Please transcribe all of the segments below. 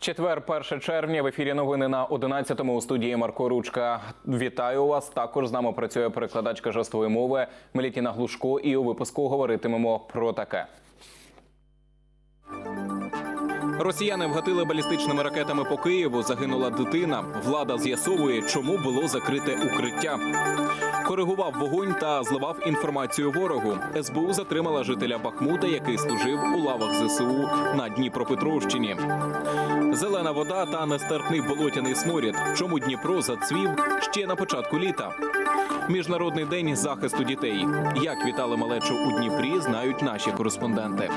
Четвер, 1 червня в ефірі новини на 11-му у студії Марко Ручка. Вітаю вас. Також з нами працює перекладачка жестової мови Мелітіна Глушко. І у випуску говоритимемо про таке. Росіяни вгатили балістичними ракетами по Києву. Загинула дитина. Влада з'ясовує, чому було закрите укриття. Коригував вогонь та зливав інформацію ворогу. СБУ затримала жителя Бахмута, який служив у лавах ЗСУ на Дніпропетровщині. Зелена вода та нестерпний болотяний сморід. Чому Дніпро зацвів ще на початку літа? Міжнародний день захисту дітей. Як вітали малечу у Дніпрі, знають наші кореспонденти.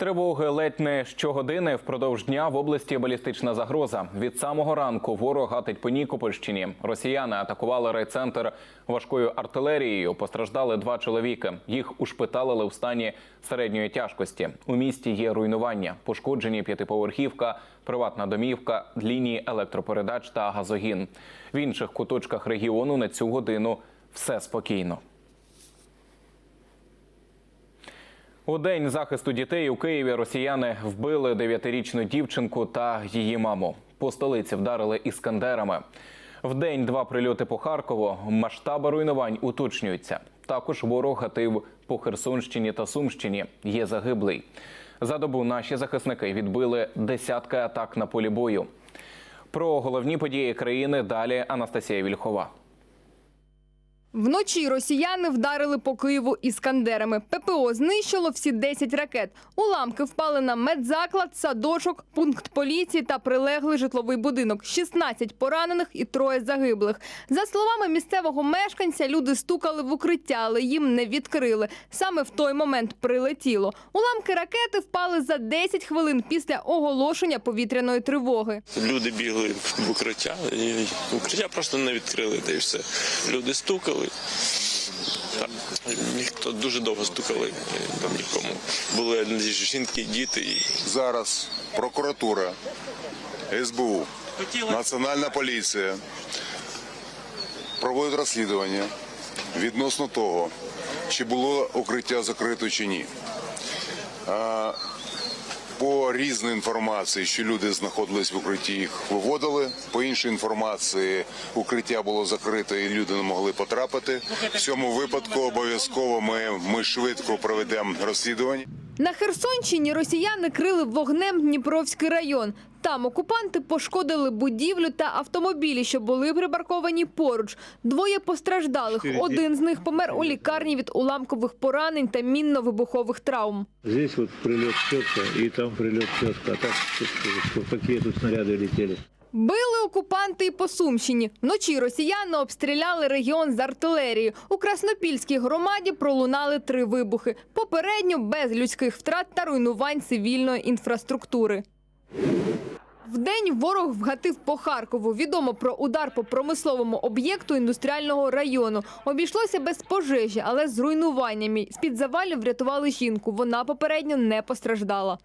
Тривоги ледь не щогодини впродовж дня в області балістична загроза. Від самого ранку ворог гатить по Нікопольщині. Росіяни атакували райцентр важкою артилерією. Постраждали два чоловіки. Їх ушпиталили в стані середньої тяжкості. У місті є руйнування, пошкоджені п'ятиповерхівка, приватна домівка, лінії електропередач та газогін. В інших куточках регіону на цю годину все спокійно. У день захисту дітей у Києві росіяни вбили дев'ятирічну дівчинку та її маму. По столиці вдарили іскандерами. В день два прильоти по Харкову. Масштаби руйнувань уточнюються. Також ворог гатив по Херсонщині та Сумщині. Є загиблий. За добу наші захисники відбили десятки атак на полі бою. Про головні події країни далі Анастасія Вільхова. Вночі росіяни вдарили по Києву іскандерами. ППО знищило всі 10 ракет. Уламки впали на медзаклад, садочок, пункт поліції та прилеглий житловий будинок. 16 поранених і троє загиблих. За словами місцевого мешканця, люди стукали в укриття, але їм не відкрили. Саме в той момент прилетіло. Уламки ракети впали за 10 хвилин після оголошення повітряної тривоги. Люди бігли в укриття, і укриття просто не відкрили, та й все. Люди стукали. Так, ніхто дуже довго стукали, там нікому. Були жінки, діти. Зараз прокуратура, СБУ, Національна поліція проводять розслідування відносно того, чи було укриття закрито чи ні. По різній інформації, що люди знаходились в укритті, їх виводили. По іншій інформації, укриття було закрите і люди не могли потрапити. В цьому випадку обов'язково ми, ми швидко проведемо розслідування. На Херсонщині росіяни крили вогнем Дніпровський район. Там окупанти пошкодили будівлю та автомобілі, що були припарковані поруч. Двоє постраждалих. Один з них помер у лікарні від уламкових поранень та мінно-вибухових травм. Здесь вот прилет четко, и там прилет четко. А так, какие тут снаряды летели. Били окупанти і по Сумщині. Вночі росіяни обстріляли регіон з артилерії. У Краснопільській громаді пролунали три вибухи. Попередньо без людських втрат та руйнувань цивільної інфраструктури. Вдень ворог вгатив по Харкову. Відомо про удар по промисловому об'єкту індустріального району. Обійшлося без пожежі, але з руйнуваннями. З-під завалів врятували жінку. Вона попередньо не постраждала.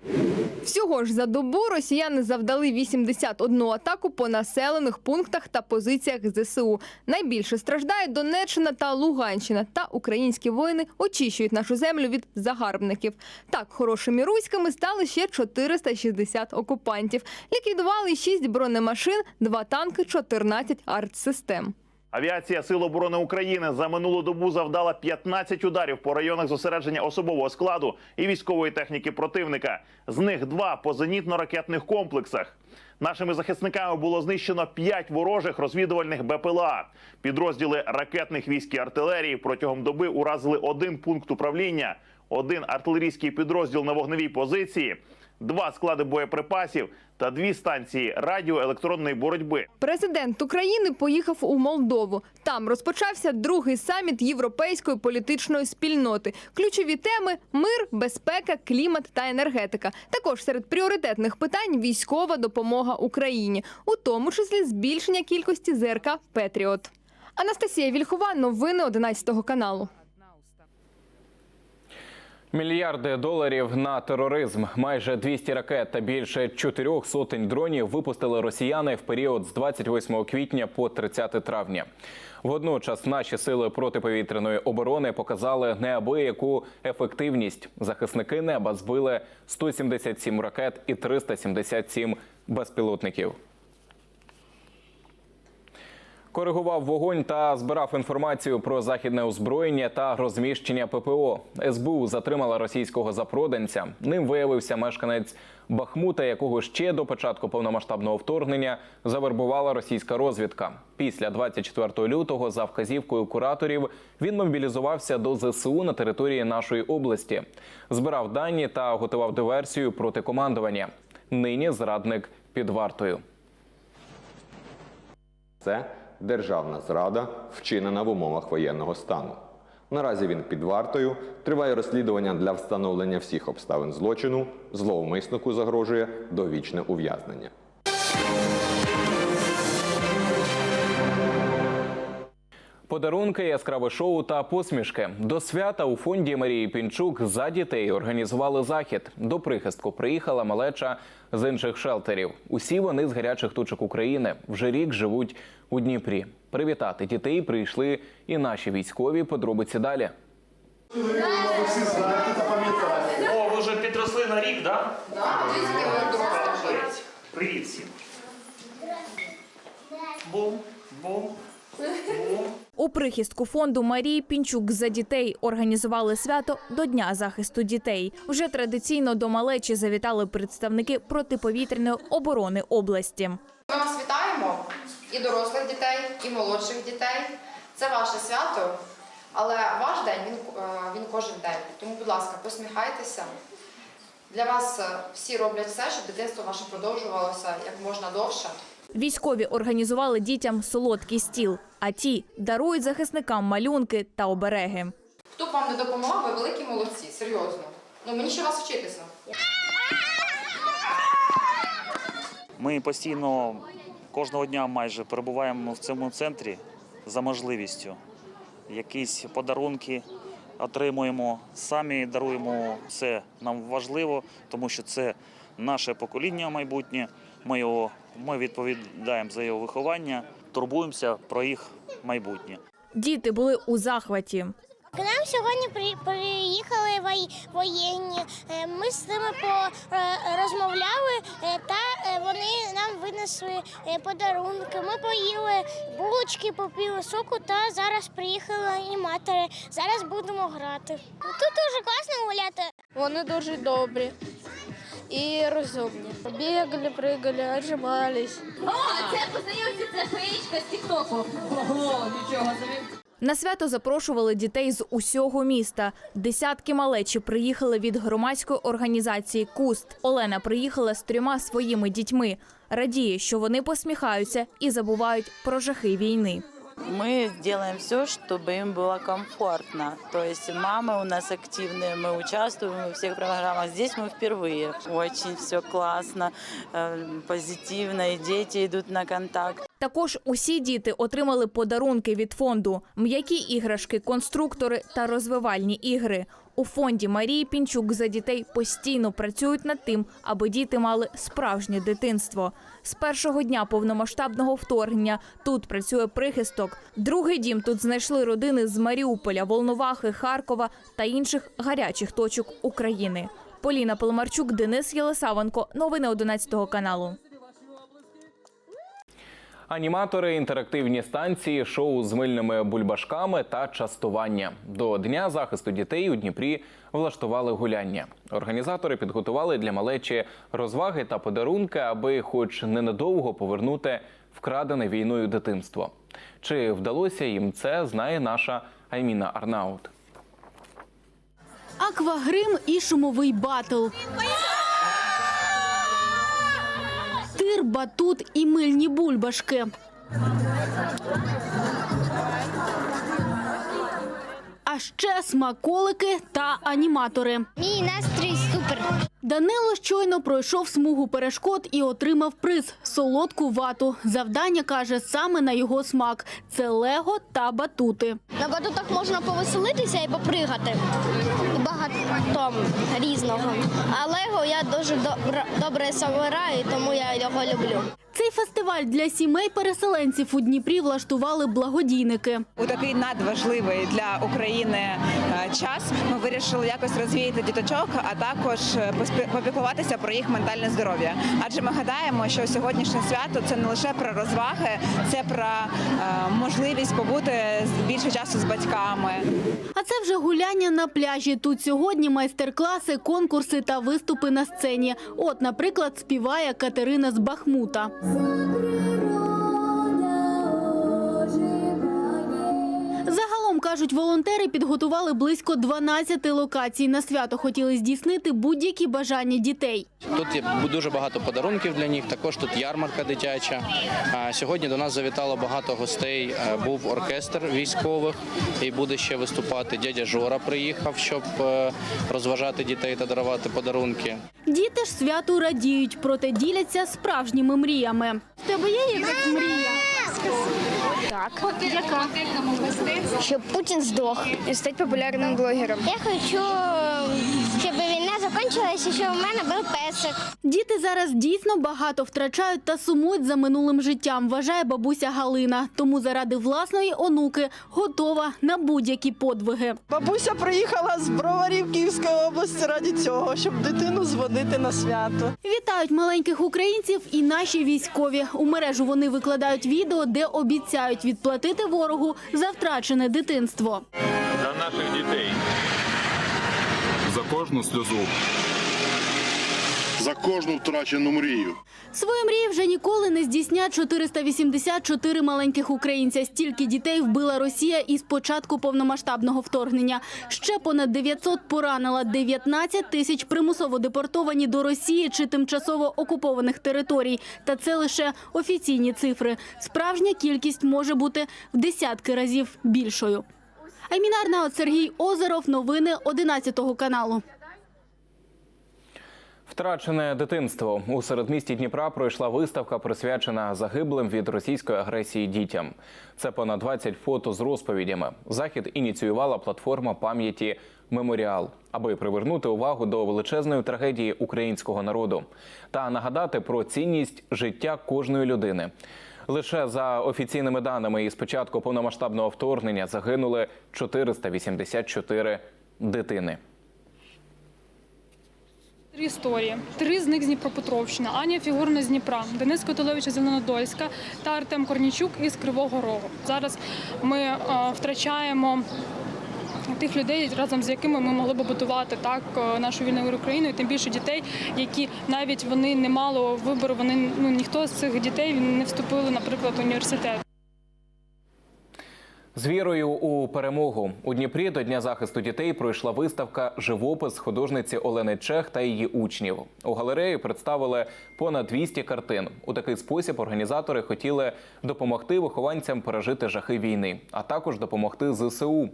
Всього ж за добу росіяни завдали 81 атаку по населених пунктах та позиціях ЗСУ. Найбільше страждають Донеччина та Луганщина. Та українські воїни очищують нашу землю від загарбників. Так, хорошими руськими стали ще 460 окупантів. Ліквідували 6 бронемашин, 2 танки, 14 артсистем. Авіація Сил оборони України за минулу добу завдала 15 ударів по районах зосередження особового складу і військової техніки противника. З них два по зенітно-ракетних комплексах. Нашими захисниками було знищено 5 ворожих розвідувальних БПЛА. Підрозділи ракетних військ і артилерії протягом доби уразили один пункт управління, один артилерійський підрозділ на вогневій позиції, два склади боєприпасів та дві станції радіоелектронної боротьби. Президент України поїхав у Молдову. Там розпочався другий саміт європейської політичної спільноти. Ключові теми мир, безпека, клімат та енергетика. Також серед пріоритетних питань військова допомога Україні, у тому числі збільшення кількості ЗРК Петріот. Анастасія Вільхова, новини 11 каналу. Мільярди доларів на тероризм, майже 200 ракет та більше чотирьох сотень дронів випустили росіяни в період з 28 квітня по 30 травня. Водночас наші сили протиповітряної оборони показали неабияку ефективність. Захисники неба збили 177 ракет і 377 безпілотників. Коригував вогонь та збирав інформацію про західне озброєння та розміщення ППО. СБУ затримала російського запроданця. Ним виявився мешканець Бахмута, якого ще до початку повномасштабного вторгнення завербувала російська розвідка. Після 24 лютого, за вказівкою кураторів, він мобілізувався до ЗСУ на території нашої області, збирав дані та готував диверсію проти командування. Нині зрадник під вартою. Це державна зрада, вчинена в умовах воєнного стану. Наразі він під вартою. Триває розслідування для встановлення всіх обставин злочину. Зловмиснику загрожує довічне ув'язнення. Подарунки, яскраве шоу та посмішки. До свята у фонді Марії Пінчук за дітей організували захід. До прихистку приїхала малеча з інших шелтерів. Усі вони з гарячих точок України. Вже рік живуть у Дніпрі. Привітати дітей прийшли і наші військові. Подробиці далі. О, ви вже підросли на рік. Да? Привіт всім. Бум, бум, бум. У прихистку фонду Марії Пінчук за дітей організували свято до Дня захисту дітей. Вже традиційно до малечі завітали представники протиповітряної оборони області. Ми вас вітаємо і дорослих дітей, і молодших дітей. Це ваше свято, але ваш день він, е, він кожен день. Тому, будь ласка, посміхайтеся. Для вас е, всі роблять все, щоб дитинство ваше продовжувалося як можна довше. Військові організували дітям солодкий стіл, а ті дарують захисникам малюнки та обереги. Хто б вам не допомагав, ви великі молодці, серйозно. Ну мені ще вас вчитися. Ми постійно кожного дня майже перебуваємо в цьому центрі за можливістю. Якісь подарунки отримуємо, самі даруємо. Це нам важливо, тому що це наше покоління майбутнє. Ми, його, ми відповідаємо за його виховання, турбуємося про їх майбутнє. Діти були у захваті. К нам сьогодні при- приїхали воєнні. Е, Ми з ними порозмовляли, та е, вони нам винесли е, подарунки. Ми поїли булочки, попили соку, та зараз приїхали аніматори. Зараз будемо грати. Тут дуже класно гуляти. Вони дуже добрі і розумні. Бігали, пригали, отжимались. На свято запрошували дітей з усього міста. Десятки малечі приїхали від громадської організації Куст. Олена приїхала з трьома своїми дітьми. Радіє, що вони посміхаються і забувають про жахи війни. Мы делаем все, чтобы им было комфортно. То есть мамы у нас активные, мы участвуем во всех программах. Здесь мы впервые. Очень все классно, э, позитивно, и дети идут на контакт. Також усі діти отримали подарунки від фонду: м'які іграшки, конструктори та розвивальні ігри. У фонді Марії Пінчук за дітей постійно працюють над тим, аби діти мали справжнє дитинство. З першого дня повномасштабного вторгнення тут працює прихисток. Другий дім тут знайшли родини з Маріуполя, Волновахи, Харкова та інших гарячих точок України. Поліна Поломарчук, Денис Єлисавенко. Новини 11 каналу. Аніматори, інтерактивні станції, шоу з мильними бульбашками та частування. До Дня захисту дітей у Дніпрі влаштували гуляння. Організатори підготували для малечі розваги та подарунки, аби, хоч ненадовго, повернути вкрадене війною дитинство. Чи вдалося їм це, знає наша Айміна Арнаут. Аквагрим і шумовий батл. Батут і мильні бульбашки. А ще смаколики та аніматори. Мій настрій супер. Данило щойно пройшов смугу перешкод і отримав приз солодку вату. Завдання каже саме на його смак: це лего та батути. На батутах можна повеселитися і попригати. Багато різного. А Лего я дуже добре собираю, тому я його люблю. Цей фестиваль для сімей переселенців у Дніпрі влаштували благодійники. У такий надважливий для України е, час ми вирішили якось розвіяти діточок, а також е, попіклуватися про їх ментальне здоров'я. Адже ми гадаємо, що сьогоднішнє свято це не лише про розваги, це про е, можливість побути більше часу з батьками. А це вже гуляння на пляжі. Тут сьогодні майстер-класи, конкурси та виступи на сцені. От, наприклад, співає Катерина з Бахмута. Загалом, кажуть волонтери, підготували близько 12 локацій. На свято хотіли здійснити будь-які бажання дітей. Тут є дуже багато подарунків для них. Також тут ярмарка дитяча. Сьогодні до нас завітало багато гостей. Е, Був оркестр військових і буде ще виступати. Дядя Жора приїхав, щоб е, розважати дітей та дарувати подарунки. Діти ж святу радіють, проте діляться справжніми мріями. В тебе є якась мрія? Так. Яка? Щоб Путін здох і стати популярним блогером. Я хочу, закінчилася, щоб у мене був песик. Діти зараз дійсно багато втрачають та сумують за минулим життям, вважає бабуся Галина. Тому заради власної онуки готова на будь-які подвиги. Бабуся приїхала з броварів Київської області раді цього, щоб дитину зводити на свято. Вітають маленьких українців і наші військові. У мережу вони викладають відео, де обіцяють відплатити ворогу за втрачене дитинство. За наших дітей. Кожну сльозу. За кожну втрачену мрію. Свої мрії вже ніколи не здійснять 484 маленьких українця. Стільки дітей вбила Росія із початку повномасштабного вторгнення. Ще понад 900 поранила, 19 тисяч примусово депортовані до Росії чи тимчасово окупованих територій. Та це лише офіційні цифри. Справжня кількість може бути в десятки разів більшою. Айміна Арнаут, Сергій Озеров. Новини 11 каналу. Втрачене дитинство у середмісті Дніпра пройшла виставка, присвячена загиблим від російської агресії дітям. Це понад 20 фото з розповідями. Захід ініціювала платформа пам'яті Меморіал, аби привернути увагу до величезної трагедії українського народу та нагадати про цінність життя кожної людини. Лише за офіційними даними із початку повномасштабного вторгнення загинули 484 дитини. Три історії. Три з них з Дніпропетровщини. Аня Фігурна з Дніпра, Денис Котолевич з Зеленодольська та Артем Корнічук із Кривого Рогу. Зараз ми е, втрачаємо тих людей, разом з якими ми могли б будувати так е, нашу вільну Україну, і тим більше дітей, які навіть вони не мали вибору. Вони ну ніхто з цих дітей не вступили, наприклад, в університет. З вірою у перемогу у Дніпрі до Дня захисту дітей пройшла виставка Живопис художниці Олени Чех та її учнів. У галереї представили понад 200 картин. У такий спосіб організатори хотіли допомогти вихованцям пережити жахи війни, а також допомогти ЗСУ.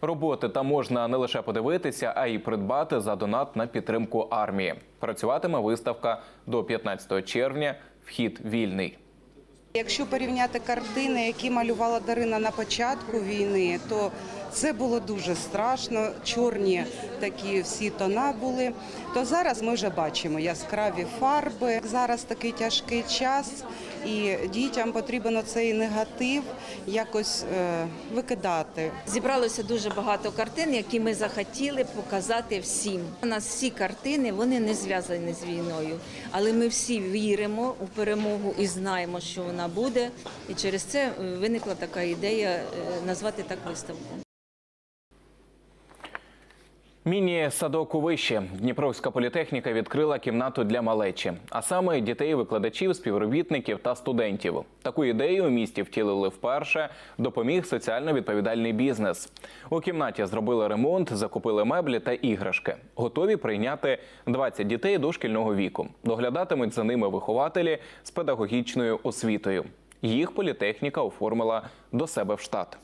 Роботи там можна не лише подивитися, а й придбати за донат на підтримку армії. Працюватиме виставка до 15 червня. Вхід вільний. Якщо порівняти картини, які малювала Дарина на початку війни, то це було дуже страшно. Чорні такі всі тона були. То зараз ми вже бачимо яскраві фарби. Зараз такий тяжкий час, і дітям потрібен цей негатив якось е, викидати. Зібралося дуже багато картин, які ми захотіли показати всім. У нас всі картини вони не зв'язані з війною, але ми всі віримо у перемогу і знаємо, що вона буде. І через це е, виникла така ідея е, назвати так виставку. Міні-садок у вище Дніпровська політехніка відкрила кімнату для малечі, а саме дітей, викладачів, співробітників та студентів. Таку ідею у місті втілили вперше. Допоміг соціально відповідальний бізнес. У кімнаті зробили ремонт, закупили меблі та іграшки. Готові прийняти 20 дітей дошкільного віку. Доглядатимуть за ними вихователі з педагогічною освітою. Їх політехніка оформила до себе в штат.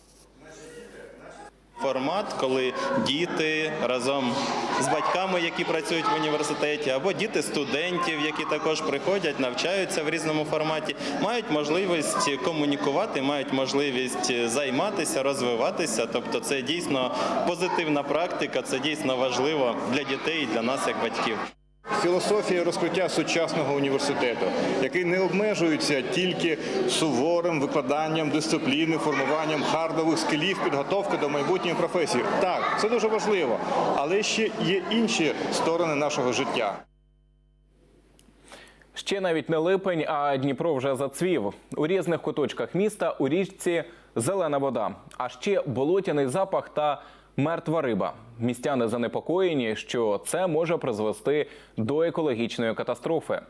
Формат, коли діти разом з батьками, які працюють в університеті, або діти студентів, які також приходять, навчаються в різному форматі, мають можливість комунікувати, мають можливість займатися, розвиватися. Тобто, це дійсно позитивна практика, це дійсно важливо для дітей і для нас, як батьків. Філософія розкриття сучасного університету, який не обмежується тільки суворим викладанням дисципліни, формуванням хардових скілів, підготовки до майбутньої професії. Так, це дуже важливо, але ще є інші сторони нашого життя. Ще навіть не липень, а Дніпро вже зацвів. У різних куточках міста у річці зелена вода, а ще болотяний запах та мертва риба. Містяни занепокоєні, що це може призвести до екологічної катастрофи.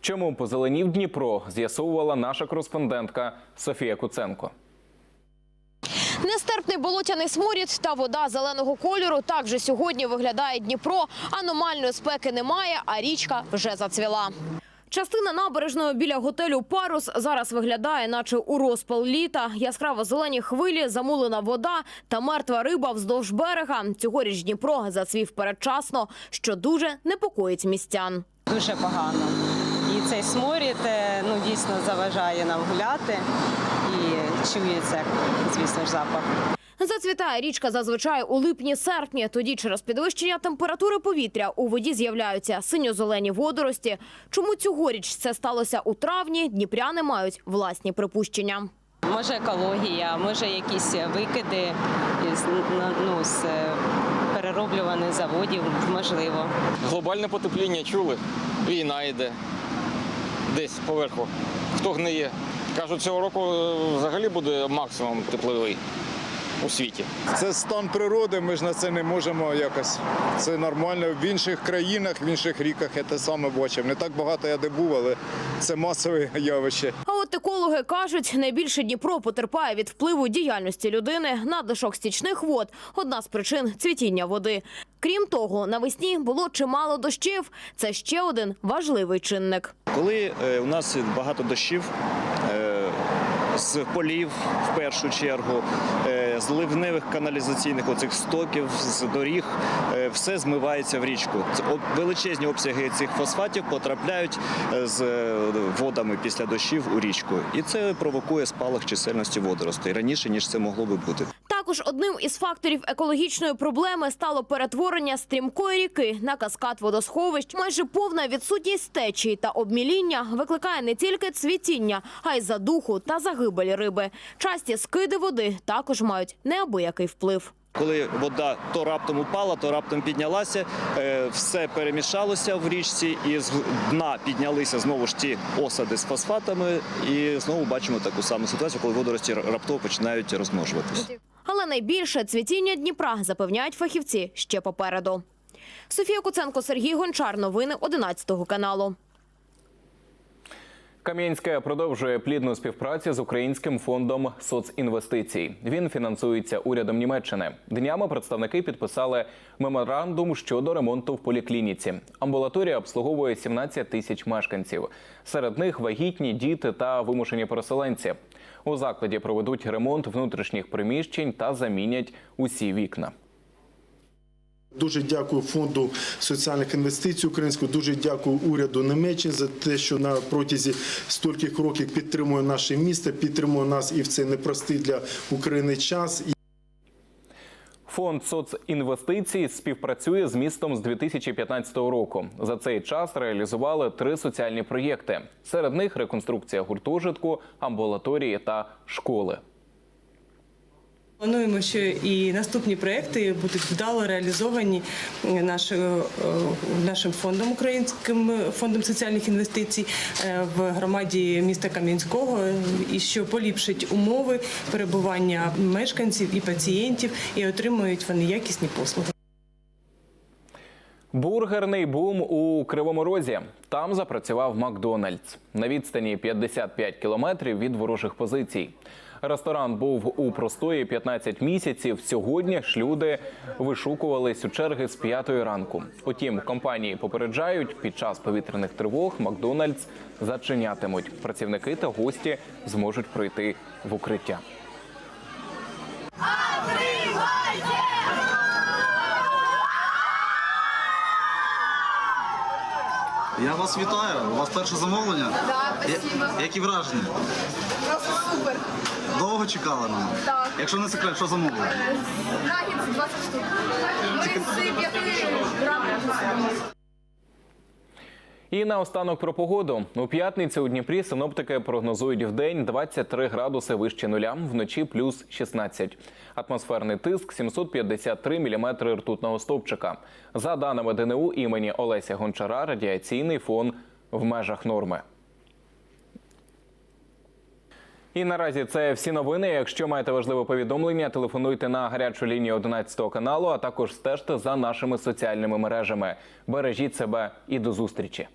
Чому позеленів Дніпро, з'ясовувала наша кореспондентка Софія Куценко. Нестерпний болотяний сморід та вода зеленого кольору. Так вже сьогодні виглядає Дніпро. Аномальної спеки немає, а річка вже зацвіла. Частина набережної біля готелю Парус зараз виглядає, наче у розпал літа. Яскраво зелені хвилі, замулена вода та мертва риба вздовж берега. Цьогоріч Дніпро зацвів передчасно, що дуже непокоїть містян. Дуже погано. І цей сморід е, ну, дійсно заважає нам гуляти і чується, звісно ж, запах. Зацвітає річка зазвичай у липні-серпні. Тоді через підвищення температури повітря у воді з'являються синьо-зелені водорості. Чому цьогоріч це сталося у травні? Дніпряни мають власні припущення. Може екологія, може якісь викиди із, ну, з е, перероблюваних заводів, можливо. Глобальне потепління чули. Війна йде десь поверху. Хто гниє? Кажуть, цього року е, взагалі буде максимум тепловий у світі. Це стан природи, ми ж на це не можемо якось. Це нормально. В інших країнах, в інших ріках я те саме бачив. Не так багато я де був, але це масове явище. А от екологи кажуть, найбільше Дніпро потерпає від впливу діяльності людини надлишок стічних вод. Одна з причин цвітіння води. Крім того, навесні було чимало дощів. Це ще один важливий чинник. Коли е, у нас багато дощів е, з полів в першу чергу, е, з ливневих каналізаційних оцих стоків, з доріг, е, все змивається в річку. Величезні обсяги цих фосфатів потрапляють е, з водами після дощів у річку, і це провокує спалах чисельності водоростей раніше ніж це могло би бути. Також одним із факторів екологічної проблеми стало перетворення стрімкої ріки на каскад водосховищ. Майже повна відсутність течії та обміління викликає не тільки цвітіння, а й задуху та загибель риби. Часті скиди води також мають неабиякий вплив. Коли вода то раптом упала, то раптом піднялася, е, все перемішалося в річці, і з дна піднялися знову ж ті осади з фосфатами, і знову бачимо таку саму ситуацію, коли водорості раптово починають розмножуватися. Але найбільше цвітіння Дніпра запевняють фахівці ще попереду. Софія Куценко, Сергій Гончар. Новини 11 каналу. Кам'янське продовжує плідну співпрацю з українським фондом соцінвестицій. Він фінансується урядом Німеччини. Днями представники підписали меморандум щодо ремонту в поліклініці. Амбулаторія обслуговує 17 тисяч мешканців. Серед них вагітні діти та вимушені переселенці. У закладі проведуть ремонт внутрішніх приміщень та замінять усі вікна. Дуже дякую фонду соціальних інвестицій українського. Дуже дякую уряду Німеччини за те, що на протязі стольких років підтримує наше місто, підтримує нас і в цей непростий для України час. Фонд соцінвестицій співпрацює з містом з 2015 року. За цей час реалізували три соціальні проєкти. Серед них реконструкція гуртожитку, амбулаторії та школи. Плануємо, що і наступні проекти будуть вдало реалізовані нашою, е, нашим фондом українським фондом соціальних інвестицій е, в громаді міста Кам'янського, і що поліпшить умови перебування мешканців і пацієнтів, і отримують вони якісні послуги. Бургерний бум у Кривому Розі. Там запрацював Макдональдс на відстані 55 кілометрів від ворожих позицій. Ресторан був у простої 15 місяців. Сьогодні ж люди вишукувались у черги з 5 ранку. Утім, компанії попереджають, під час повітряних тривог Макдональдс зачинятимуть. Працівники та гості зможуть пройти в укриття. Я вас вітаю. У вас перше замовлення? Так, спасибо. Я- Які враження? Просто супер. Довго чекали на? Так. Якщо не секрет, що замовили? Наггетс 20 штук. Ми з 5 грамів. І наостанок про погоду. У п'ятницю у Дніпрі синоптики прогнозують вдень 23 градуси вище нуля, вночі плюс 16. Атмосферний тиск 753 міліметри ртутного стовпчика. За даними ДНУ імені Олеся Гончара, радіаційний фон в межах норми. І наразі це всі новини. Якщо маєте важливе повідомлення, телефонуйте на гарячу лінію 11 каналу, а також стежте за нашими соціальними мережами. Бережіть себе і до зустрічі.